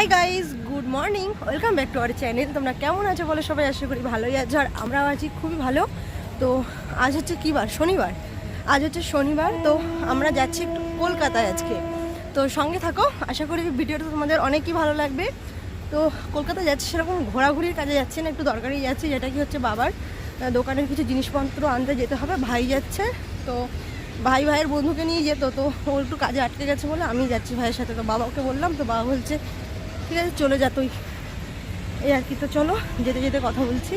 Hi guys good morning welcome back to our channel তোমরা কেমন আছো বলে সবাই? আশা করি ভালোই আছো। আর আমরাও আছি খুবই ভালো। তো আজ হচ্ছে কী বার? শনিবার। আজ হচ্ছে শনিবার, তো আমরা যাচ্ছি একটু কলকাতায় আজকে। তো সঙ্গে থাকো, আশা করি ভিডিওটা তোমাদের অনেকই ভালো লাগবে। তো কলকাতা যাচ্ছি, সেরকম ঘোরাঘুরির কাজে যাচ্ছি না, একটু দরকারি যাচ্ছি, যেটা কি হচ্ছে বাবার দোকানের কিছু জিনিসপত্র আনতে যেতে হবে, ভাই যাচ্ছে। তো ভাই ভাইয়ের বন্ধুকে নিয়ে যেত, তো ও একটু কাজে আটকে গেছে বলে আমি যাচ্ছি ভাইয়ের সাথে। তো বাবাকে বললাম, তো বাবা বলছে ঠিক আছে চলে যা তুই। এই আর কি, তো চলো, যেতে যেতে কথা বলছি।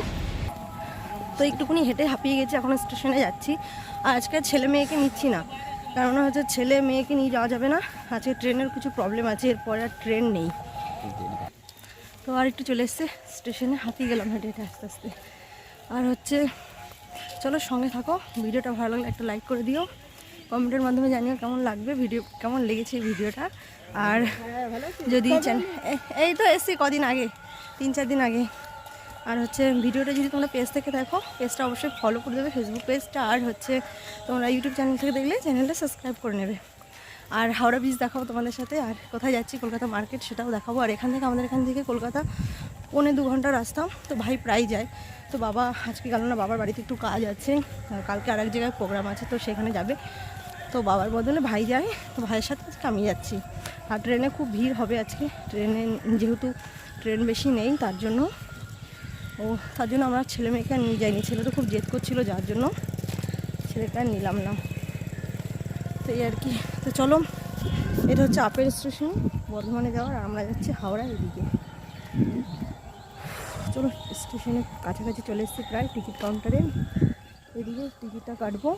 তো একটুখানি হেঁটে হাঁপিয়ে গেছি, এখন স্টেশনে যাচ্ছি। আর আজকে ছেলে মেয়েকে নিচ্ছি না কারণ হচ্ছে ছেলে মেয়েকে নিয়ে যাওয়া যাবে না। আজকে ট্রেনের কিছু প্রবলেম আছে, এরপরে আর ট্রেন নেই। তো আর একটু চলে এসছে, স্টেশনে হাঁপিয়ে গেলাম হেঁটে হেঁটে আস্তে আস্তে। আর হচ্ছে, চলো সঙ্গে থাকো, ভিডিওটা ভালো লাগলে একটা লাইক করে দিও। কমেন্টের মাধ্যমে জানিও কেমন লাগবে, ভিডিও কেমন লেগেছে ভিডিওটা। আর যদি এই তো এসছি কদিন আগে, তিন চার দিন আগে। আর হচ্ছে ভিডিওটা যদি তোমরা পেজ থেকে দেখো, পেজটা অবশ্যই ফলো করে দেবে ফেসবুক পেজটা। আর হচ্ছে তোমরা ইউটিউব চ্যানেল থেকে দেখলে চ্যানেলটা সাবস্ক্রাইব করে নেবে। আর হাওড়া ব্রিজ দেখাবো তোমাদের সাথে। আর কোথায় যাচ্ছি, কলকাতা মার্কেট সেটাও দেখাবো। আর এখান থেকে আমাদের এখান থেকে কলকাতা পৌনে দু ঘণ্টা রাস্তা। তো ভাই প্রায় যায়। তো বাবা আজকে গেল না, বাবার বাড়িতে একটু কাজ আছে। আর কালকে আরেক জায়গায় প্রোগ্রাম আছে, তো সেখানে যাবে। তো বাবার বদলে ভাই যায়, তো ভাইয়ের সাথে আজকে আমি যাচ্ছি। আর ট্রেনে খুব ভিড় হবে আজকে। ট্রেনে যেহেতু ট্রেন বেশি নেই, তার জন্য ও, তার জন্য আমরা ছেলে মেয়েকে আর নিয়ে যাইনি। ছেলে তো খুব জেদ করছিল যার জন্য। আর নিলাম না। তো এই আর কি। তো চলো, এটা হচ্ছে আপেল স্টেশন, বর্ধমানে যাওয়ার। আমরা যাচ্ছি হাওড়া এদিকে। চলো, স্টেশনের কাছাকাছি চলে এসেছি প্রায় টিকিট কাউন্টারে। এদিকে টিকিটটা কাটবো।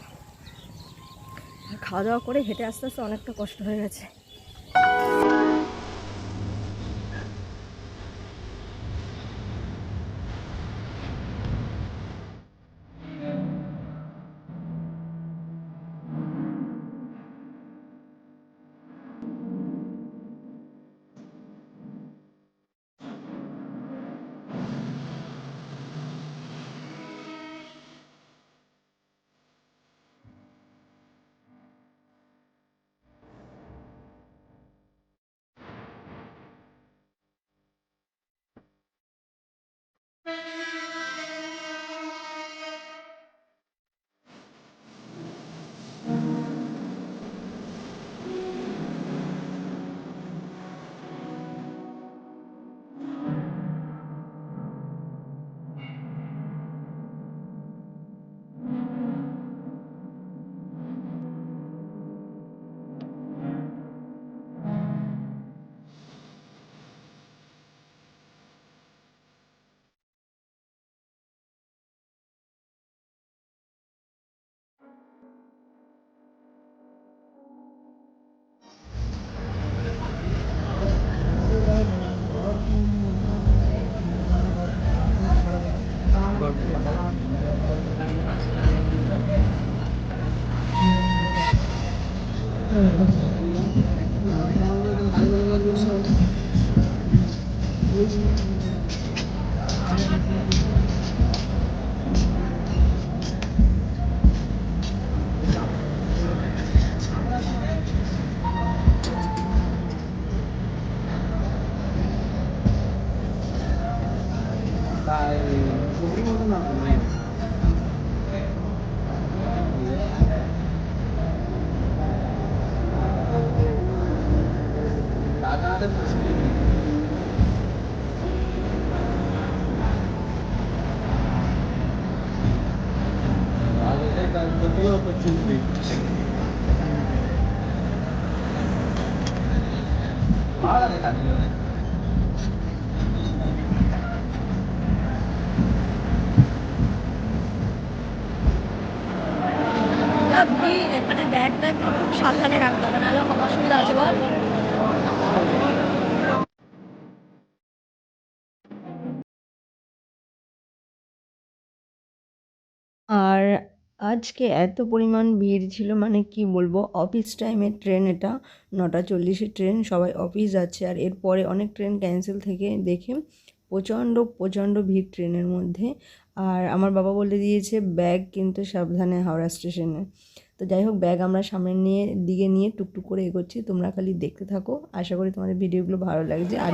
খাওয়া দাওয়া করে হেঁটে আস্তে আস্তে অনেকটা কষ্ট হয়ে গেছে। 拜。তাই ছবির মতো না রাজাদের opportunity. ভালো দেখা মানে সাবধানে রাখতে হবে, নাহলে অসুবিধা আছে বল। আর আজকে এত পরিমাণ ভিড় ছিল মানে কি বলব অফিস টাইমের ট্রেন এটা, নটা চল্লিশের ট্রেন সবাই অফিস যাচ্ছে। আর এরপরে অনেক ট্রেন ক্যান্সেল থেকে দেখে প্রচণ্ড প্রচণ্ড ভিড় ট্রেনের মধ্যে। আর আমার বাবা বলে দিয়েছে, ব্যাগ কিন্তু সাবধানে হাওড়া স্টেশনে তো যাই হোক, ব্যাগ আমরা সামনে নিয়ে, দিকে নিয়ে টুকটুক করে এগোচ্ছি। তোমরা খালি দেখতে থাকো। আশা করি তোমাদের ভিডিওগুলো ভালো লাগছে। আর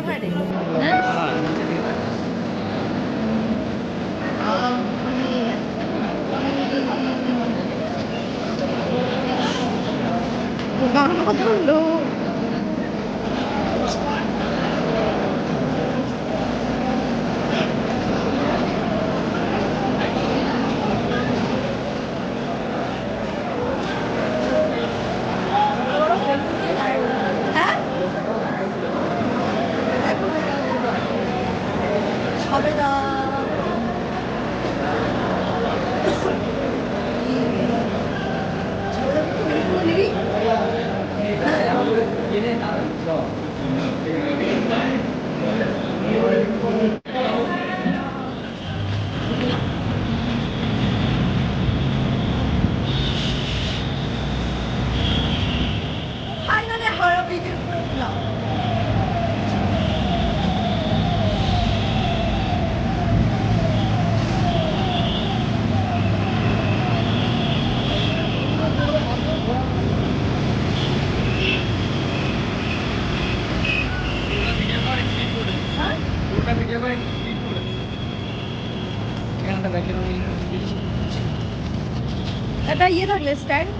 घंटा बैठे रहेंगे दादा ये रख ले स्टैंड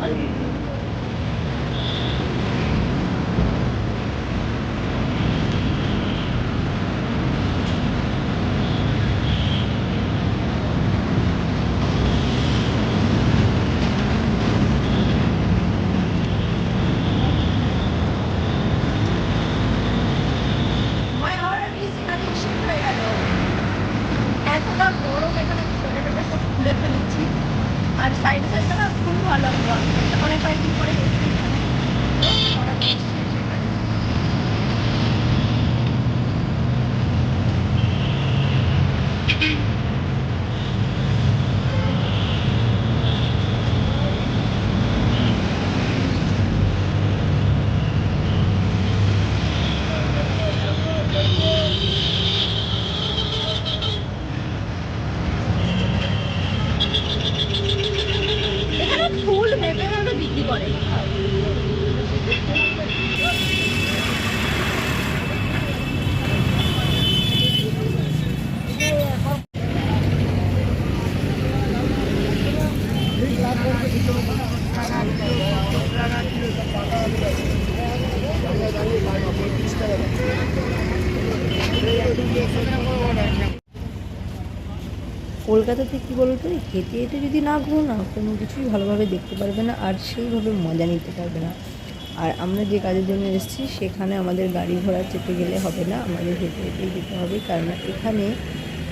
还有。ভালো অনেক কয়েকদিন পরে কলকাতাতে কী বলতো এই হেঁটে হেঁটে যদি না ঘুরো না কোনো কিছুই ভালোভাবে দেখতে পারবে না আর সেইভাবে মজা নিতে পারবে না। আর আমরা যে কাজের জন্য এসেছি, সেখানে আমাদের গাড়ি ঘোড়া চেপে গেলে হবে না, আমাদের হেঁটে হেঁটেই যেতে হবে। কারণ এখানে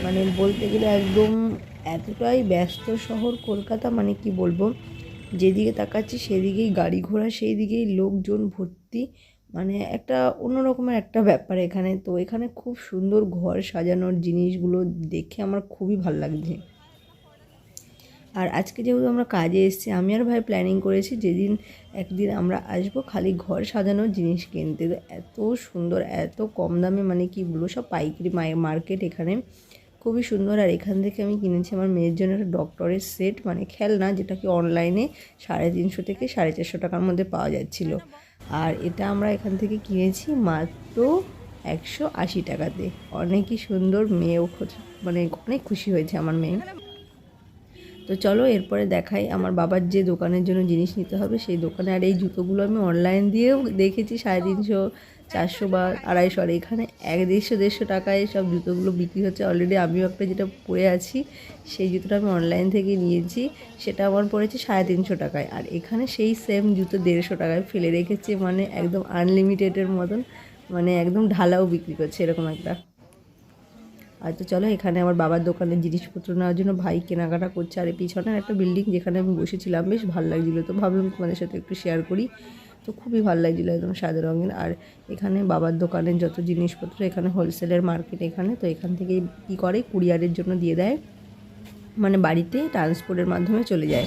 মানে বলতে গেলে একদম এতটাই ব্যস্ত শহর কলকাতা মানে কি বলব, যেদিকে তাকাচ্ছি সেদিকেই গাড়ি ঘোড়া সেই দিকেই লোকজন ভর্তি। মানে একটা অন্যরকমের একটা ব্যাপার এখানে। তো এখানে খুব সুন্দর ঘর সাজানোর জিনিসগুলো দেখে আমার খুবই ভালো লাগছে। আর আজকে যেহেতু আমরা কাজে এসেছি, আমি আর ভাই প্ল্যানিং করেছি যেদিন একদিন আমরা আসব খালি ঘর সাজানোর জিনিস কিনতে। তো এত সুন্দর, এত কম দামে মানে কি বলব, সব পাইকারি মার্কেট এখানে। খুবই সুন্দর। আর এখান থেকে আমি কিনেছি আমার মেয়ের জন্য একটা ডক্টরের সেট মানে খেলনা, যেটা কি অনলাইনে সাড়ে তিনশো থেকে সাড়ে চারশো টাকার মধ্যে পাওয়া যাচ্ছিল। আর এটা আমরা এখান থেকে কিনেছি মাত্র একশো আশি টাকাতে। অনেকই সুন্দর মেয়েও মানে অনেক খুশি হয়েছে আমার মেয়ে। তো চলো এরপরে দেখাই আমার বাবার যে দোকানের জন্য জিনিস নিতে হবে, সেই দোকানে আর এই জুতোগুলো আমি অনলাইন দিয়েও দেখেছি সাড়ে তিনশো চারশো বা আড়াইশো, আর এখানে এক দেড়শো দেড়শো টাকায় সব জুতোগুলো বিক্রি হচ্ছে। অলরেডি আমিও একটা যেটা পরে আছি, সেই জুতোটা আমি অনলাইন থেকে নিয়েছি। সেটা আমার পড়েছে সাড়ে তিনশো টাকায়। আর এখানে সেই সেম জুতো দেড়শো টাকায় ফেলে রেখেছে মানে একদম আনলিমিটেডের মতন মানে একদম ঢালাও বিক্রি করছে, এরকম একটা। আর তো চলো, এখানে আমার বাবার দোকানের জিনিসপত্র নেওয়ার জন্য ভাই কেনাকাটা করছে, আর এই পিছনের একটা বিল্ডিং যেখানে আমি বসেছিলাম, বেশ ভালো লাগছিল। তো ভাবলাম তোমাদের সাথে একটু শেয়ার করি। তো খুবই ভালো লাগছিল একদম সাদা রঙের। আর এখানে বাবার দোকানের যত জিনিসপত্র এখানে হোলসেলের মার্কেট এখানে তো এখান থেকেই কী করে কুরিয়ারের জন্য দিয়ে দেয়। মানে বাড়িতে ট্রান্সপোর্টের মাধ্যমে চলে যায়।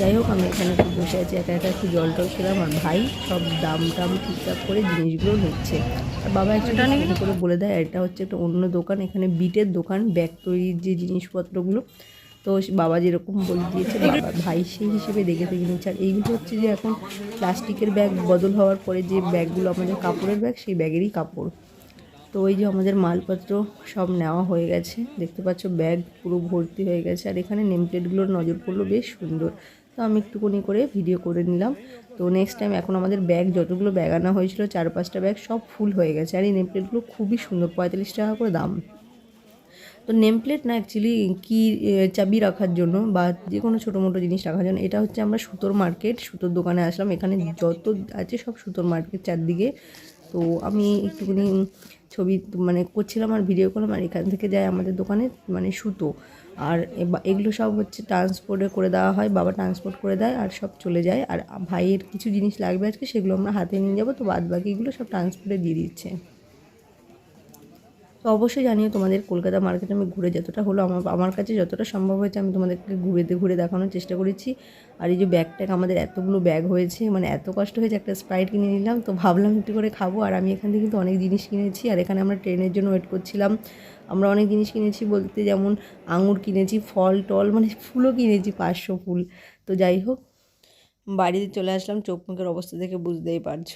যাই হোক আমি এখানে একটু বসে আছি একা একা একটু জল টল খেলাম। আর ভাই সব দাম টাম ঠিকঠাক করে জিনিসগুলো নিচ্ছে। আর বাবা একটা করে বলে দেয় এটা হচ্ছে একটা অন্য দোকান। এখানে বিটের দোকান ব্যাগ তৈরির যে জিনিসপত্রগুলো তো বাবা যেরকম বলে দিয়েছে, বাবা ভাই সেই হিসেবে দেখে দেখে নিচ্ছে। আর এইগুলো হচ্ছে যে এখন প্লাস্টিকের ব্যাগ বদল হওয়ার পরে যে ব্যাগগুলো আমাদের কাপড়ের ব্যাগ, সেই ব্যাগেরই কাপড়। তো ওই যে আমাদের মালপত্র সব নেওয়া হয়ে গেছে। দেখতে পাচ্ছ ব্যাগ পুরো ভর্তি হয়ে গেছে। আর এখানে নেম প্লেটগুলোর নজর পড়ল, বেশ সুন্দর। তো আমি একটুখানি করে ভিডিও করে নিলাম। তো নেক্সট টাইম এখন আমাদের ব্যাগ যতগুলো ব্যাগ আনা হয়েছিল, চার পাঁচটা ব্যাগ সব ফুল হয়ে গেছে। আর এই নেম প্লেটগুলো খুবই সুন্দর, পঁয়তাল্লিশ টাকা করে দাম। তো নেম প্লেট না অ্যাকচুয়ালি কি চাবি রাখার জন্য বা যে কোনো ছোটো মোটো জিনিস রাখার জন্য, এটা হচ্ছে আমরা সুতোর মার্কেট সুতোর দোকানে আসলাম। এখানে যত আছে সব সুতোর মার্কেট চারদিকে। তো আমি একটুখানি ছবি মানে করছিলাম আর ভিডিও করলাম আর এখান থেকে যায় আমাদের দোকানে মানে সুতো। আর এগুলো সব হচ্ছে ট্রান্সপোর্টে করে দেওয়া হয়, বাবা ট্রান্সপোর্ট করে দেয় আর সব চলে যায়। আর ভাইয়ের কিছু জিনিস লাগবে আজকে, সেগুলো আমরা হাতে নিয়ে যাব। তো বাদ বাকিগুলো সব ট্রান্সপোর্টে দিয়ে দিচ্ছে। তো অবশ্যই জানিও তোমাদের কলকাতা মার্কেটে আমি ঘুরে যতটা হলো আমার আমার কাছে যতটা সম্ভব হয়েছে আমি তোমাদেরকে ঘুরে ঘুরে দেখানোর চেষ্টা করেছি। আর এই যে ব্যাগ ট্যাগ আমাদের এতগুলো ব্যাগ হয়েছে মানে এত কষ্ট হয়েছে, একটা স্প্রাইট কিনে নিলাম, তো ভাবলাম একটু করে খাব। আর আমি এখান থেকে কিন্তু অনেক জিনিস কিনেছি, আর এখানে আমরা ট্রেনের জন্য ওয়েট করছিলাম। আমরা অনেক জিনিস কিনেছি বলতে, যেমন আঙুর কিনেছি, ফল, টল মানে ফুলও কিনেছি, পাঁচশো ফুল। তো যাই হোক, বাড়িতে চলে আসলাম, চোখ মুখের অবস্থা দেখে বুঝতেই পারছ।